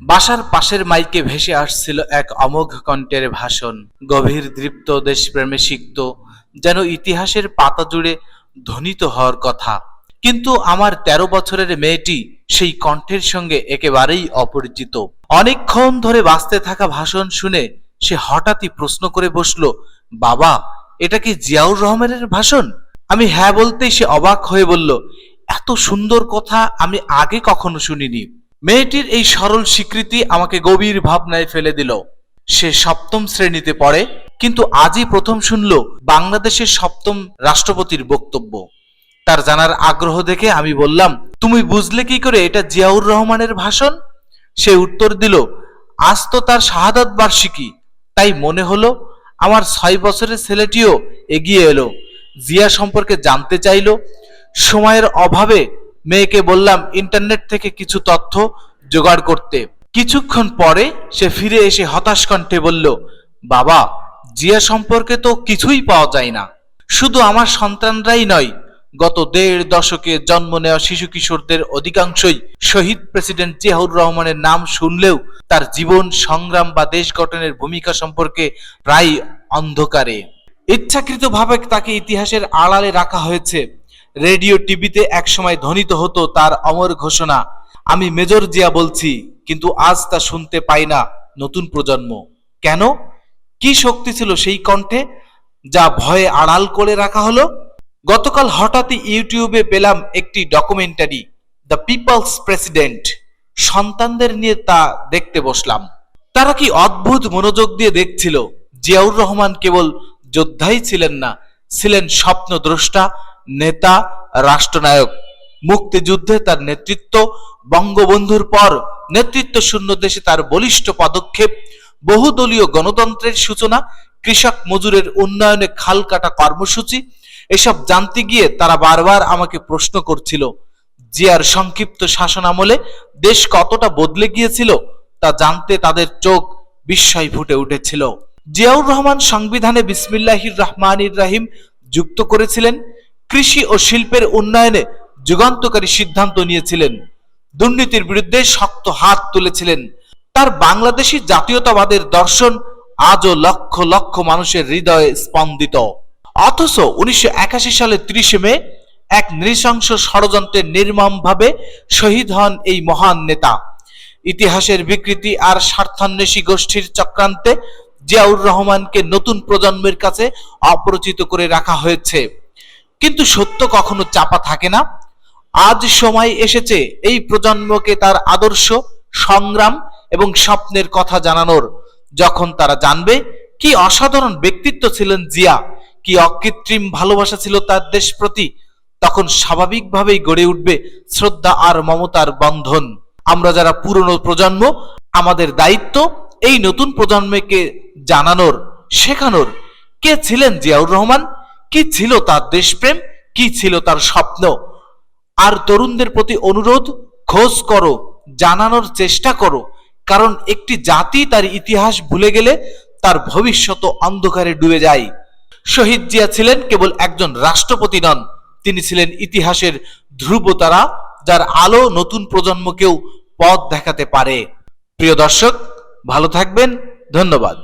বাসার পাশের মাইকে ভেসে আসছিল এক অমোঘ কণ্ঠের ভাষণ। গভীর দৃপ্ত দেশপ্রেমে সিক্ত, যেন ইতিহাসের পাতা জুড়ে ধ্বনিত হওয়ার কথা। কিন্তু আমার ১৩ বছরের মেয়েটি সেই কণ্ঠের সঙ্গে একেবারেই অপরিচিত। অনেকক্ষণ ধরে বাঁচতে থাকা ভাষণ শুনে সে হঠাৎই প্রশ্ন করে বসল, বাবা, এটা কি জিয়াউর রহমানের ভাষণ? আমি হ্যাঁ বলতেই সে অবাক হয়ে বলল, এত সুন্দর কথা আমি আগে কখনো শুনিনি। মেয়েটির এই সরল স্বীকৃতি আমাকে গভীর ভাবনায় ফেলে দিল। সে সপ্তম শ্রেণীতে পড়ে, কিন্তু আজই প্রথম শুনল বাংলাদেশের সপ্তম রাষ্ট্রপতির বক্তব্য। তার জানার আগ্রহ দেখে আমি বললাম, তুমি বুঝলে কি করে এটা জিয়াউর রহমানের ভাষণ? সে উত্তর দিল, আজ তো তার শাহাদাত বার্ষিকী। তাই মনে হলো আমার ছয় বছরের ছেলেটিও এগিয়ে এলো। জিয়া সম্পর্কে জানতে চাইলো। সময়ের অভাবে মেয়েকে বললাম, ইন্টারনেট থেকে কিছু তথ্য জোগাড় করতে। কিছুক্ষণ পরে সে ফিরে এসে হতাশ কণ্ঠে বলল, বাবা, জিয়া সম্পর্কে তো কিছুই পাওয়া যায় না। শুধু আমার সন্তানরাই নয়, গত দেড় দশকে জন্ম নেওয়া শিশু কিশোরদের অধিকাংশই শহীদ প্রেসিডেন্ট জিয়াউর রহমানের নাম শুনলেও তার জীবন, সংগ্রাম বা দেশ গঠনের ভূমিকা সম্পর্কে প্রায় অন্ধকারে। ইচ্ছাকৃতভাবে তাকে ইতিহাসের আড়ালে রাখা হয়েছে। রেডিও টিভিতে একসময় ধ্বনিত হতো তার অমর ঘোষণা। আমি মেজর জিয়া বলছি, কিন্তু আজ তা শুনতে পাই না নতুন প্রজন্ম। কেন? কি শক্তি ছিল সেই কণ্ঠে, যা ভয়ে আড়াল করে রাখা হলো? গতকাল হঠাৎই ইউটিউবে পেলাম একটি ডকুমেন্টারি, দ্য পিপলস প্রেসিডেন্ট। সন্তানদের নিয়ে তা দেখতে বসলাম। তারা কি অদ্ভুত মনোযোগ দিয়ে দেখছিল? জিয়াউর রহমান কেবল যোদ্ধাই ছিলেন না, ছিলেন স্বপ্নদ্রষ্টা নেতা, রাষ্ট্রনায়ক। মুক্তিযুদ্ধে তার নেতৃত্ব, বঙ্গবন্ধুর পর নেতৃত্ব শূন্য দেশে তার বলিষ্ঠ পদক্ষেপ, বহুদলীয় গণতন্ত্রের সূচনা, কৃষক মজুরের উন্নয়নে খাল কাটা কর্মসূচি, এসব জানতে গিয়ে তারা বারবার আমাকে প্রশ্ন করছিল, জিয়ার সংক্ষিপ্ত শাসন আমলে দেশ কতটা বদলে গিয়েছিল তা জানতে তাদের চোখ বিস্ময় ফুটে উঠেছিল। জিয়াউর রহমান সংবিধানে বিসমিল্লাহির রহমানির রাহিম যুক্ত করেছিলেন কৃষি ও শিল্পের উন্নয়নে যুগান্তকারী সিদ্ধান্ত নিয়েছিলেন। দুর্নীতির বিরুদ্ধে শক্ত হাত তুলেছিলেন। তার বাংলাদেশি জাতীয়তাবাদের দর্শন আজও লক্ষ লক্ষ মানুষের হৃদয়ে স্পন্দিত। অথচ উনিশশো সালে ত্রিশে মে এক নৃশংস ষড়যন্ত্রে নির্মমভাবে শহীদ হন এই মহান নেতা। ইতিহাসের বিকৃতি আর স্বার্থান্বেষী গোষ্ঠীর চক্রান্তে জিয়াউর রহমানকে নতুন প্রজন্মের কাছে অপরিচিত করে রাখা হয়েছে। কিন্তু সত্য কখনো চাপা থাকে না। আজ সময় এসেছে এই প্রজন্মকে তার আদর্শ, সংগ্রাম এবং স্বপ্নের কথা জানানোর। যখন তারা জানবে কি অসাধারণ ব্যক্তিত্ব ছিলেন জিয়া, কি অকৃত্রিম ভালোবাসা ছিল তার দেশ প্রতি, তখন স্বাভাবিকভাবেই গড়ে উঠবে শ্রদ্ধা আর মমতার বন্ধন। আমরা যারা পুরনো প্রজন্ম, আমাদের দায়িত্ব এই নতুন প্রজন্মকে জানানোর, শেখানোর। কে ছিলেন জিয়াউর রহমান? কি ছিল তার দেশপ্রেম? কি ছিল তার স্বপ্ন? আর তরুণদের প্রতি অনুরোধ, খোঁজ করো, জানানোর চেষ্টা করো। কারণ একটি জাতি তার ইতিহাস ভুলে গেলে তার ভবিষ্যৎ অন্ধকারে ডুবে যায়। শহীদ জিয়া ছিলেন কেবল একজন রাষ্ট্রপতি নন, তিনি ছিলেন ইতিহাসের ধ্রুবতারা যার আলো নতুন প্রজন্মকেও পথ দেখাতে পারে। প্রিয় দর্শক, ভালো থাকবেন, ধন্যবাদ।